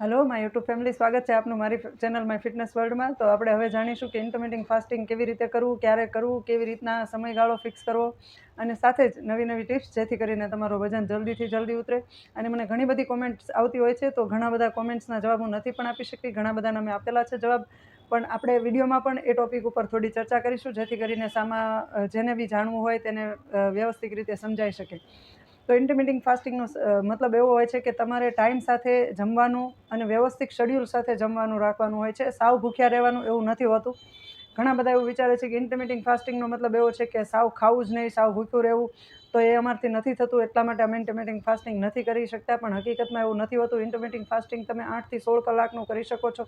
Hello my YouTube family સ્વાગત છે આપનું મારી ચેનલ માય ફિટનેસ વર્લ્ડમાં તો આપણે હવે જાણીશું કે ઇન્ટરમિટિંગ ફાસ્ટિંગ કેવી રીતે કરવું, ક્યારે કરવું, કેવી રીતના સમયગાળો ફિક્સ કરવો અને સાથે જ નવી નવી ટિપ્સ જેથી કરીને તમારું વજન જલ્દીથી જલ્દી ઉતરે. અને મને ઘણી બધી કોમેન્ટ્સ આવતી હોય છે, તો ઘણા બધા કોમેન્ટ્સના જવાબ હું નથી પણ આપી શકતી. ઘણા બધાના મેં આપેલા છે જવાબ. પણ આપણે વિડીયોમાં પણ એ ટોપિક ઉપર થોડી ચર્ચા કરીશું, જેથી કરીને સામા જેને બી જાણવું હોય તેને વ્યવસ્થિત રીતે સમજાઈ શકે. તો ઇન્ટરમિટિંગ ફાસ્ટિંગનો મતલબ એવો હોય છે કે તમારે ટાઈમ સાથે જમવાનું અને વ્યવસ્થિત શેડ્યુલ સાથે જમવાનું રાખવાનું હોય છે. સાવ ભૂખ્યા રહેવાનું એવું નથી હોતું. ઘણા બધા એવું વિચારે છે કે ઇન્ટરમિટિંગ ફાસ્ટિંગનો મતલબ એવો છે કે સાવ ખાવું જ નહીં, સાવ ભૂખ્યું રહેવું, તો એ અમારથી નથી થતું. એટલા માટે અમે ઇન્ટરમિટિંગ ફાસ્ટિંગ નથી કરી શકતા, પણ હકીકતમાં એવું નથી હોતું. ઇન્ટરમિટિંગ ફાસ્ટિંગ તમે આઠથી સોળ કલાકનું કરી શકો છો.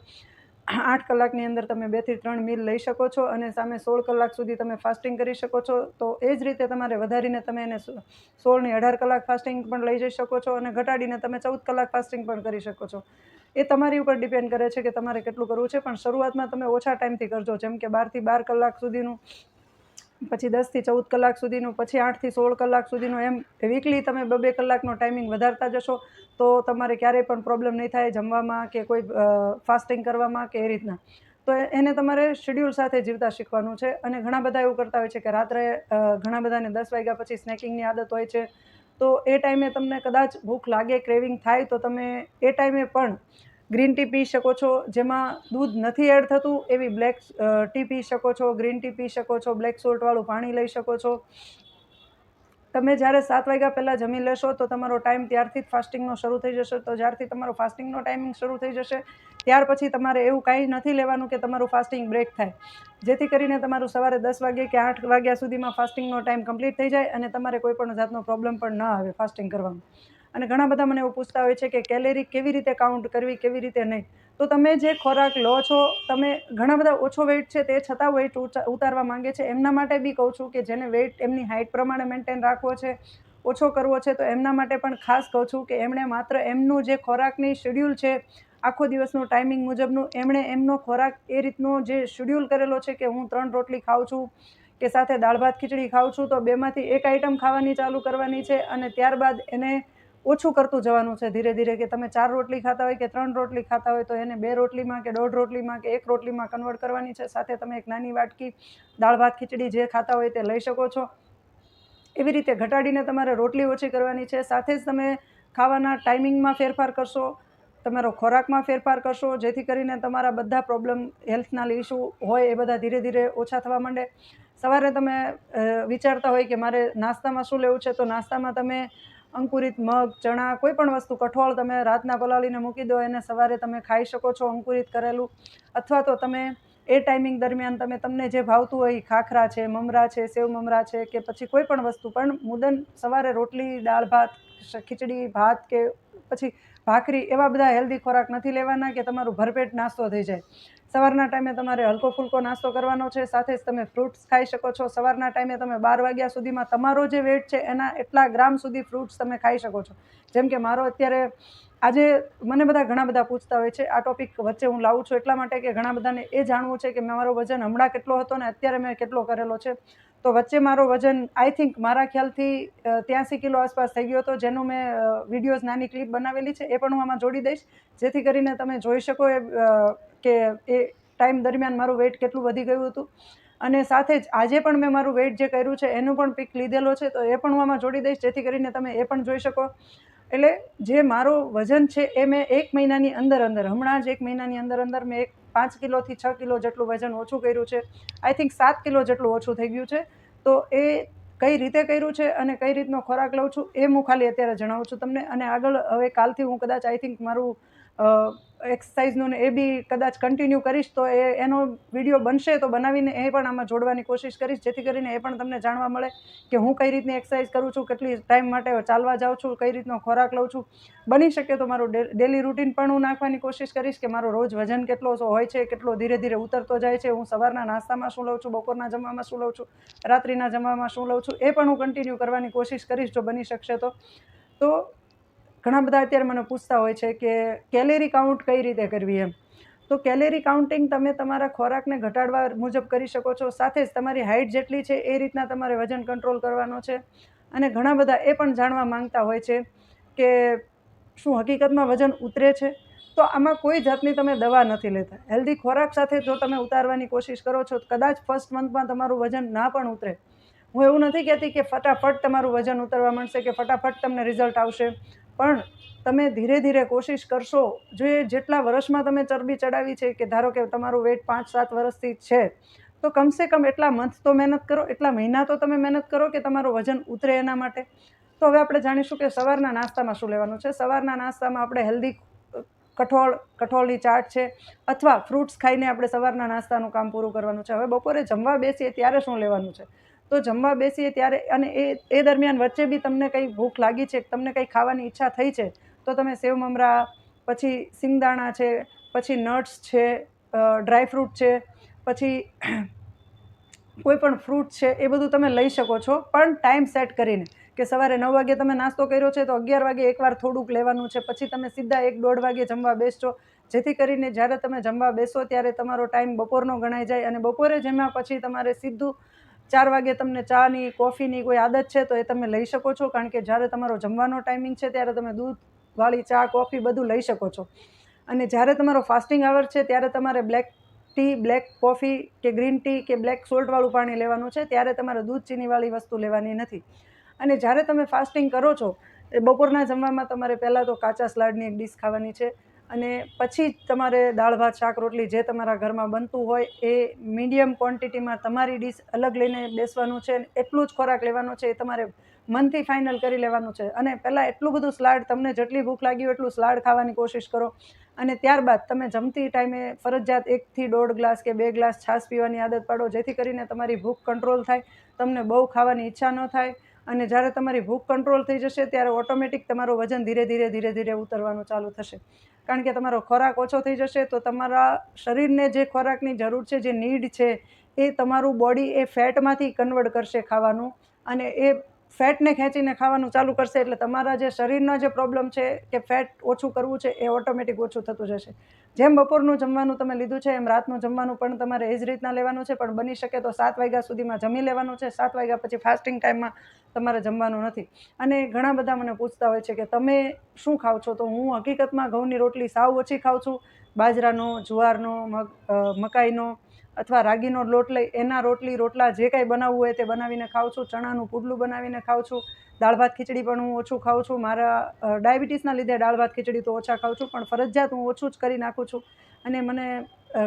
આઠ કલાકની અંદર તમે બેથી ત્રણ મીલ લઈ શકો છો અને સામે સોળ કલાક સુધી તમે ફાસ્ટિંગ કરી શકો છો. તો એ જ રીતે તમારે વધારીને તમે એને સોળની અઢાર કલાક ફાસ્ટિંગ પણ લઈ જઈ શકો છો અને ઘટાડીને તમે ચૌદ કલાક ફાસ્ટિંગ પણ કરી શકો છો. એ તમારી ઉપર ડિપેન્ડ કરે છે કે તમારે કેટલું કરવું છે, પણ શરૂઆતમાં તમે ઓછા ટાઈમથી કરજો. જેમ કે બારથી બાર કલાક સુધીનું પછી દસથી ચૌદ કલાક સુધીનું, પછી આઠથી સોળ કલાક સુધીનું એમ વીકલી તમે બે બે કલાકનો ટાઈમિંગ વધારતા જશો, તો તમારે ક્યારેય પણ પ્રોબ્લેમ નહીં થાય જમવામાં કે કોઈ ફાસ્ટિંગ કરવામાં કે એ રીતના. તો એને તમારે શેડ્યુલ સાથે જીવતા શીખવાનું છે અને ઘણા બધા એવું કરતા હોય છે કે રાત્રે ઘણા બધાને દસ વાગ્યા પછી સ્નેકિંગની આદત હોય છે. તો એ ટાઈમે તમને કદાચ ભૂખ લાગે ક્રેવિંગ થાય, તો તમે એ ટાઈમે પણ ગ્રીન ટી પી શકો છો, જેમાં દૂધ નથી એડ થતું, એવી બ્લેક ટી પી શકો છો, ગ્રીન ટી પી શકો છો, બ્લેક સોલ્ટવાળું પાણી લઈ શકો છો. તમે જ્યારે સાત વાગ્યા પહેલાં જમી લેશો, તો તમારો ટાઈમ ત્યારથી જ ફાસ્ટિંગનો શરૂ થઈ જશે. તો જ્યારથી તમારો ફાસ્ટિંગનો ટાઈમિંગ શરૂ થઈ જશે, ત્યાર પછી તમારે એવું કાંઈ નથી લેવાનું કે તમારું ફાસ્ટિંગ બ્રેક થાય. જેથી કરીને તમારું સવારે દસ વાગે કે આઠ વાગ્યા સુધીમાં ફાસ્ટિંગનો ટાઈમ કમ્પ્લીટ થઈ જાય અને તમારે કોઈ પણ જાતનો પ્રોબ્લેમ પણ ન આવે ફાસ્ટિંગ કરવામાં અને ઘણા બધા મને એવું પૂછતા હોય છે કે કેલેરી કેવી રીતે કાઉન્ટ કરવી, કેવી રીતે નહીં. તો તમે જે ખોરાક લો છો, તમે ઘણા બધા ઓછો વેઇટ છે તે છતાં વેઇટ ઉતારવા માંગે છે. એમના માટે બી કહું છું કે જેને વેઇટ એમની હાઇટ પ્રમાણે મેન્ટેન રાખવો છે, ઓછો કરવો છે, તો એમના માટે પણ ખાસ કહું છું કે એમણે માત્ર એમનું જે ખોરાકની શેડ્યુલ છે, આખો દિવસનું ટાઈમિંગ મુજબનું એમણે એમનો ખોરાક એ રીતનો જે શેડ્યુલ કરેલો છે કે હું ત્રણ રોટલી ખાઉં છું, કે સાથે દાળ ભાત ખીચડી ખાઉં છું, તો બેમાંથી એક આઈટમ ખાવાની ચાલુ કરવાની છે અને ત્યારબાદ એને ઓછું કરતું જવાનું છે ધીરે ધીરે કે તમે ચાર રોટલી ખાતા હોય કે ત્રણ રોટલી ખાતા હોય તો એને બે રોટલીમાં કે દોઢ રોટલીમાં કે એક રોટલીમાં કન્વર્ટ કરવાની છે. સાથે તમે એક નાની વાટકી દાળ, ભાત, ખીચડી જે ખાતા હોય તે લઈ શકો છો. એવી રીતે ઘટાડીને તમારે રોટલી ઓછી કરવાની છે. સાથે જ તમે ખાવાના ટાઈમિંગમાં ફેરફાર કરશો, તમારો ખોરાકમાં ફેરફાર કરશો, જેથી કરીને તમારા બધા પ્રોબ્લેમ હેલ્થના ઇસ્યુ હોય એ બધા ધીરે ધીરે ઓછા થવા માંડે. સવારે તમે વિચારતા હોય કે મારે નાસ્તામાં શું લેવું છે, તો નાસ્તામાં તમે અંકુરિત મગ, ચણા, કોઈ પણ વસ્તુ, કઠોળ તમે રાતના પલાળીને મૂકી દો, એને સવારે તમે ખાઈ શકો છો અંકુરિત કરેલું. અથવા તો તમે એ ટાઈમિંગ દરમિયાન તમે તમને જે ભાવતું હોય ખાખરા છે, મમરા છે, સેવ મમરા છે કે પછી કોઈ પણ વસ્તુ, પણ મુદન સવારે રોટલી, દાળ ભાત ખીચડી, ભાત કે પછી ભાખરી, એવા બધા હેલ્ધી ખોરાક નથી લેવાના કે તમારું ભરપેટ નાસ્તો થઈ જાય. સવારના ટાઈમે તમારે હલકો ફૂલકો નાસ્તો કરવાનો છે, સાથે જ તમે ફ્રૂટ્સ ખાઈ શકો છો. સવારના ટાઈમે તમે બાર વાગ્યા સુધીમાં તમારો જે વેટ છે, એના એટલા ગ્રામ સુધી ફ્રૂટ્સ તમે ખાઈ શકો છો. જેમ કે મારો અત્યારે આજે મને બધા ઘણા બધા પૂછતા હોય છે, આ ટોપિક વચ્ચે હું લાવું છું એટલા માટે કે ઘણા બધાને એ જાણવું છે કે મારો વજન હમણાં કેટલો હતો ને અત્યારે મેં કેટલો કરેલો છે. તો વચ્ચે મારો વજન આઈ થિંક મારા ખ્યાલથી ત્યાંસી કિલો આસપાસ થઈ ગયો હતો, જેનું મેં વિડીયોઝ નાની ક્લિપ બનાવેલી છે, એ પણ હું આમાં જોડી દઈશ. જેથી કરીને તમે જોઈ શકો એ કે એ ટાઈમ દરમિયાન મારું વેઇટ કેટલું વધી ગયું હતું. અને સાથે જ આજે પણ મેં મારું વેઇટ જે કર્યું છે, એનું પણ પિક લીધેલો છે, તો એ પણ હું આમાં જોડી દઈશ, જેથી કરીને તમે એ પણ જોઈ શકો. એટલે જે મારો વજન છે, એ મેં એક મહિનાની અંદર અંદર, હમણાં જ એક મહિનાની અંદર અંદર મેં એક પાંચ કિલોથી છ કિલો જેટલું વજન ઓછું કર્યું છે. આઈ થિંક સાત કિલો જેટલું ઓછું થઈ ગયું છે. તો એ કઈ રીતે કર્યું છે અને કઈ રીતનો ખોરાક લઉં છું, એ હું ખાલી અત્યારે જણાવું છું તમને. અને આગળ હવે કાલથી હું કદાચ આઈ થિંક મારું એક્સરસાઇઝનું ને એ બી કદાચ કન્ટિન્યુ કરીશ તો એ, એનો વીડિયો બનશે તો બનાવીને એ પણ આમાં જોડવાની કોશિશ કરીશ, જેથી કરીને એ પણ તમને જાણવા મળે કે હું કઈ રીતની એક્સરસાઇઝ કરું છું, કેટલી ટાઈમ માટે ચાલવા જાઉં છું, કઈ રીતનો ખોરાક લઉં છું. બની શકે તો મારું ડેલી રૂટીન પણ હું નાખવાની કોશિશ કરીશ કે મારો રોજ વજન કેટલો હોય છે, કેટલો ધીરે ધીરે ઉતરતો જાય છે, હું સવારના નાસ્તામાં શું લઉં છું, બપોરના જમવામાં શું લઉં છું, રાત્રિના જમવામાં શું લઉં છું, એ પણ હું કન્ટિન્યુ કરવાની કોશિશ કરીશ જો બની શકશે તો. તો ઘણા બધા અત્યારે મને પૂછતા હોય છે કે કેલેરી કાઉન્ટ કઈ રીતે કરવી એમ? તો કેલેરી કાઉન્ટિંગ તમે તમારા ખોરાકને ઘટાડવા મુજબ કરી શકો છો. સાથે જ તમારી હાઇટ જેટલી છે એ રીતના તમારે વજન કંટ્રોલ કરવાનો છે. અને ઘણા બધા એ પણ જાણવા માંગતા હોય છે કે શું હકીકતમાં વજન ઉતરે છે? તો આમાં કોઈ જાતની તમે દવા નથી લેતા. હેલ્ધી ખોરાક સાથે જો તમે ઉતારવાની કોશિશ કરો છો, કદાચ ફર્સ્ટ મંથમાં તમારું વજન ના પણ ઉતરે. હું એવું નથી કહેતી કે ફટાફટ તમારું વજન ઉતરવા માંડશે કે ફટાફટ તમને રિઝલ્ટ આવશે. પણ તમે ધીરે ધીરે કોશિશ કરશો, જે જેટલા વર્ષમાં તમે ચરબી ચડાવી છે કે ધારો કે તમારું વેટ પાંચ સાત વર્ષથી છે, તો કમસે કમ એટલા મંથ તો મહેનત કરો, એટલા મહિના તો તમે મહેનત કરો કે તમારું વજન ઉતરે એના માટે. તો હવે આપણે જાણીશું કે સવારના નાસ્તામાં શું લેવાનું છે. સવારના નાસ્તામાં આપણે હેલ્ધી કઠોળ, કઠોળની ચાટ છે અથવા ફ્રૂટ્સ ખાઈને આપણે સવારના નાસ્તાનું કામ પૂરું કરવાનું છે. હવે બપોરે જમવા બેસીએ ત્યારે શું લેવાનું છે? તો જમવા બેસીએ ત્યારે અને એ એ દરમિયાન વચ્ચે બી તમને કંઈ ભૂખ લાગી છે, તમને કંઈ ખાવાની ઈચ્છા થઈ છે, તો તમે સેવ મમરા, પછી સિંગદાણા છે, પછી નટ્સ છે ડ્રાયફ્રૂટ છે, પછી કોઈ પણ ફ્રૂટ છે, એ બધું તમે લઈ શકો છો. પણ ટાઈમ સેટ કરીને કે સવારે નવ વાગે તમે નાસ્તો કર્યો છે, તો અગિયાર વાગે એકવાર થોડુંક લેવાનું છે, પછી તમે સીધા એક દોઢ વાગે જમવા બેસજો. જેથી કરીને જ્યારે તમે જમવા બેસો ત્યારે તમારો ટાઈમ બપોરનો ગણાઈ જાય અને બપોરે જમ્યા પછી તમારે સીધું ચાર વાગે તમને ચાની, કોફીની કોઈ આદત છે તો એ તમે લઈ શકો છો, કારણ કે જ્યારે તમારો જમવાનો ટાઈમિંગ છે ત્યારે તમે દૂધવાળી ચા, કોફી બધું લઈ શકો છો. અને જ્યારે તમારો ફાસ્ટિંગ આવર છે ત્યારે તમારે બ્લેક ટી બ્લેક કોફી કે ગ્રીન ટી કે બ્લેક સોલ્ટવાળું પાણી લેવાનું છે, ત્યારે તમારે દૂધ ચીનીવાળી વસ્તુ લેવાની નથી. અને જ્યારે તમે ફાસ્ટિંગ કરો છો, એ બપોરના જમવામાં તમારે પહેલાં તો કાચા સલાડની એક ડીશ ખાવાની છે અને પછી જ તમારે દાળ, ભાત, શાક, રોટલી જે તમારા ઘરમાં બનતું હોય એ મીડિયમ ક્વોન્ટિટીમાં તમારી ડીશ અલગ લઈને બેસવાનું છે એટલું જ ખોરાક લેવાનો છે એ તમારે મનથી ફાઇનલ કરી લેવાનું છે. અને પહેલાં એટલું બધું સ્લાડ તમને જેટલી ભૂખ લાગી હોય એટલું સ્લાડ ખાવાની કોશિશ કરો. અને ત્યારબાદ તમે જમતી ટાઈમે ફરજિયાત એકથી દોઢ ગ્લાસ કે બે ગ્લાસ છાશ પીવાની આદત પાડો, જેથી કરીને તમારી ભૂખ કંટ્રોલ થાય, તમને બહુ ખાવાની ઈચ્છા ન થાય અને જ્યારે તમારી ભૂખ કંટ્રોલ થઈ જશે, ત્યારે ઓટોમેટિક તમારું વજન ધીરે ધીરે ધીરે ધીરે ઉતરવાનું ચાલુ થશે. કારણ કે તમારો ખોરાક ઓછો થઈ જશે, તો તમારા શરીરને જે ખોરાકની જરૂર છે, જે નીડ છે, એ તમારું બોડી એ ફેટમાંથી કન્વર્ટ કરશે ખાવાનું અને એ ફેટને ખેંચીને ખાવાનું ચાલુ કરશે એટલે તમારા જે શરીરનો જે પ્રોબ્લેમ છે કે ફેટ ઓછું કરવું છે એ ઓટોમેટિક ઓછું થતું જશે. જેમ બપોરનું જમવાનું તમે લીધું છે એમ રાતનું જમવાનું પણ તમારે એ જ રીતના લેવાનું છે, પણ બની શકે તો સાત વાગ્યા સુધીમાં જમી લેવાનું છે, સાત વાગ્યા પછી ફાસ્ટિંગ ટાઈમમાં તમારે જમવાનું નથી. અને ઘણા બધા મને પૂછતા હોય છે કે તમે શું ખાઓ છો? તો હું હકીકતમાં ઘઉંની રોટલી સાવ ઓછી ખાઉં છું. બાજરાનો, જુવારનો, મગ મકાઈનો અથવા રાગીનો લોટ લઈ, એના રોટલી, રોટલા જે કાંઈ બનાવવું હોય તે બનાવીને ખાઉં છું. ચણાનું પુડલું બનાવીને ખાઉં છું. દાળ ભાત ખીચડી પણ હું ઓછું ખાઉં છું. મારા ડાયાબિટીસના લીધે દાળ ભાત ખીચડી તો ઓછા ખાઉં છું, પણ ફરજિયાત હું ઓછું જ કરી નાખું છું. અને મને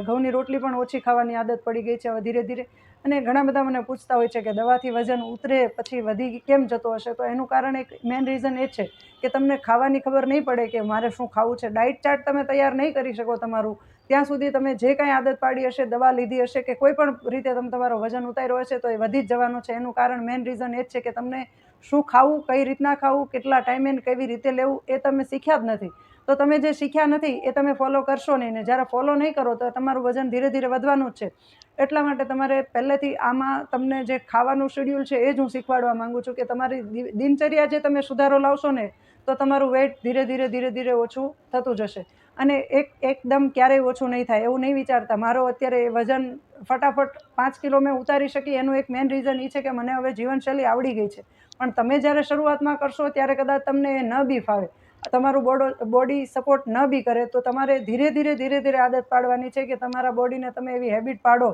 ઘઉંની રોટલી પણ ઓછી ખાવાની આદત પડી ગઈ છે હવે ધીરે ધીરે. અને ઘણા બધા મને પૂછતા હોય છે કે દવાથી વજન ઉતરે પછી વધી કેમ જતો હશે? તો એનું કારણ એક મેઇન રીઝન એ છે કે તમને ખાવાની ખબર નહીં પડે કે મારે શું ખાવું છે. ડાયટ ચાર્ટ તમે તૈયાર નહીં કરી શકો તમારું. ત્યાં સુધી તમે જે કાંઈ આદત પાડી હશે, દવા લીધી હશે કે કોઈ પણ રીતે તમે તમારો વજન ઉતાર્યો હશે, તો એ વધી જ જવાનું છે. એનું કારણ મેઇન રીઝન એ જ છે કે તમને શું ખાવું, કઈ રીતના ખાવું, કેટલા ટાઈમે કેવી રીતે લેવું, એ તમે શીખ્યા જ નથી. તો તમે જે શીખ્યા નથી, એ તમે ફોલો કરશો નહીં. ને જ્યારે ફોલો નહીં કરો, તો તમારું વજન ધીરે ધીરે વધવાનું જ છે. એટલા માટે તમારે પહેલેથી આમાં તમને જે ખાવાનું શેડ્યુલ છે, એ જ હું શીખવાડવા માગું છું કે તમારી દિનચર્યા જે તમે સુધારો લાવશો ને, તો તમારું વેઇટ ધીરે ધીરે ધીરે ધીરે ઓછું થતું જશે. અને એક એકદમ ક્યારેય ઓછું નહીં થાય, એવું નહીં વિચારતા. મારો અત્યારે વજન ફટાફટ પાંચ કિલો મેં ઉતારી શકી, એનું એક મેઇન રીઝન એ છે કે મને હવે જીવનશૈલી આવડી ગઈ છે. પણ તમે જ્યારે શરૂઆતમાં કરશો, ત્યારે કદાચ તમને એ ન બી ફાવે. તમારું બોડો બોડી સપોર્ટ ન બી કરે, તો તમારે ધીરે ધીરે ધીરે ધીરે આદત પાડવાની છે કે તમારા બોડીને તમે એવી હેબિટ પાડો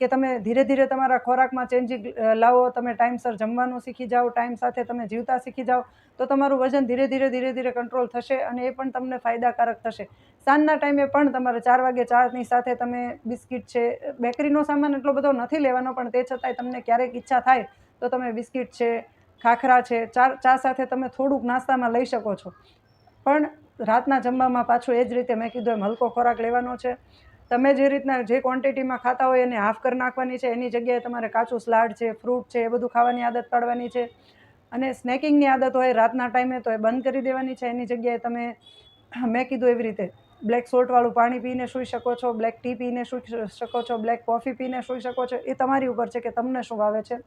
કે તમે ધીરે ધીરે તમારા ખોરાકમાં ચેન્જિંગ લાવો, તમે ટાઈમસર જમવાનું શીખી જાઓ, ટાઈમ સાથે તમે જીવતા શીખી જાઓ, તો તમારું વજન ધીરે ધીરે ધીરે ધીરે કંટ્રોલ થશે અને એ પણ તમને ફાયદાકારક થશે. સાંજના ટાઈમે પણ તમારે ચાર વાગે ચાની સાથે તમે બિસ્કિટ છે, બેકરીનો સામાન એટલો બધો નથી લેવાનો, પણ તે છતાંય તમને ક્યારેક ઈચ્છા થાય, તો તમે બિસ્કિટ છે, ખાખરા છે, ચા ચા સાથે તમે થોડુંક નાસ્તામાં લઈ શકો છો. પણ રાતના જમવામાં પાછું એ જ રીતે મેં કીધું એમ, હલકો ખોરાક લેવાનો છે. તમે જે રીતના જે ક્વોન્ટિટીમાં ખાતા હોય એને હાફ કરી નાખવાની છે. એની જગ્યાએ તમારે કાચું સ્લાડ છે ફ્રૂટ છે, એ બધું ખાવાની આદત પાડવાની છે. અને સ્નેકિંગની આદત હોય રાતના ટાઈમે તો એ બંધ કરી દેવાની છે. એની જગ્યાએ તમે મેં કીધું એવી રીતે બ્લેક સોલ્ટવાળું પાણી પીને સૂઈ શકો છો બ્લેક ટી પીને સૂઈ શકો છો બ્લેક કોફી પીને સૂઈ શકો છો. એ તમારી ઉપર છે કે તમને શું ભાવે છે.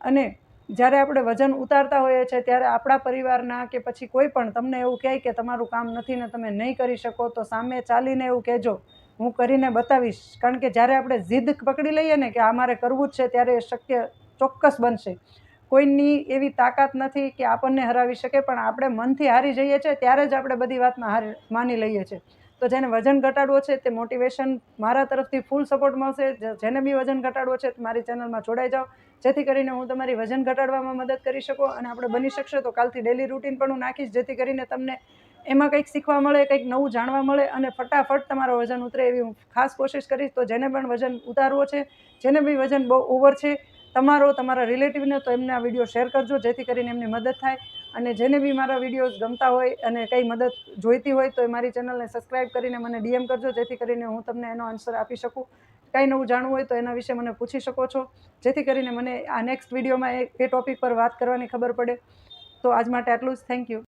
અને જ્યારે આપણે વજન ઉતારતા હોઈએ છીએ, ત્યારે આપણા પરિવારના કે પછી કોઈ પણ તમને એવું કહે કે તમારું કામ નથી ને તમે નહીં કરી શકો, તો સામે ચાલીને એવું કહેજો હું કરીને બતાવીશ. કારણ કે જ્યારે આપણે જીદ પકડી લઈએ ને કે આ મારે કરવું જ છે, ત્યારે એ શક્ય ચોક્કસ બનશે. કોઈની એવી તાકાત નથી કે આપણને હરાવી શકે, પણ આપણે મનથી હારી જઈએ છીએ, ત્યારે જ આપણે બધી વાતમાં હાર માની લઈએ છીએ. તો જેને વજન ઘટાડવો છે, તે મોટિવેશન મારા તરફથી ફૂલ સપોર્ટ મળશે. જેને બી વજન ઘટાડવો છે, તે મારી ચેનલમાં જોડાઈ જાઓ. જેથી કરીને હું તમારી વજન ઘટાડવામાં મદદ કરી શકું અને આપણે બની શકશે. તો કાલથી ડેલી રૂટીન પણ હું નાખીશ, જેથી કરીને તમને એમાં કંઈક શીખવા મળે, કંઈક નવું જાણવા મળે અને ફટાફટ તમારો વજન ઉતરે એવી હું ખાસ કોશિશ કરીશ. તો જેને પણ વજન ઉતારવો છે, જેને બી વજન બહુ ઓવર છે, તમારો, તમારા રિલેટિવને તો એમને આ વીડિયો શેર કરજો, જેથી કરીને એમની મદદ થાય. અને જેને બી મારા વિડીયોઝ ગમતા હોય અને કંઈ મદદ જોઈતી હોય તો એ મારી ચેનલને સબસ્ક્રાઈબ કરીને મને ડીએમ કરજો, જેથી કરીને હું તમને એનો આન્સર આપી શકું. કંઈ નવું જાણવું હોય તો એના વિશે મને પૂછી શકો છો. જેથી કરીને મને આ નેક્સ્ટ વિડીયોમાં એ ટોપિક પર વાત કરવાની ખબર પડે. તો આજ માટે આટલું જ. Thank you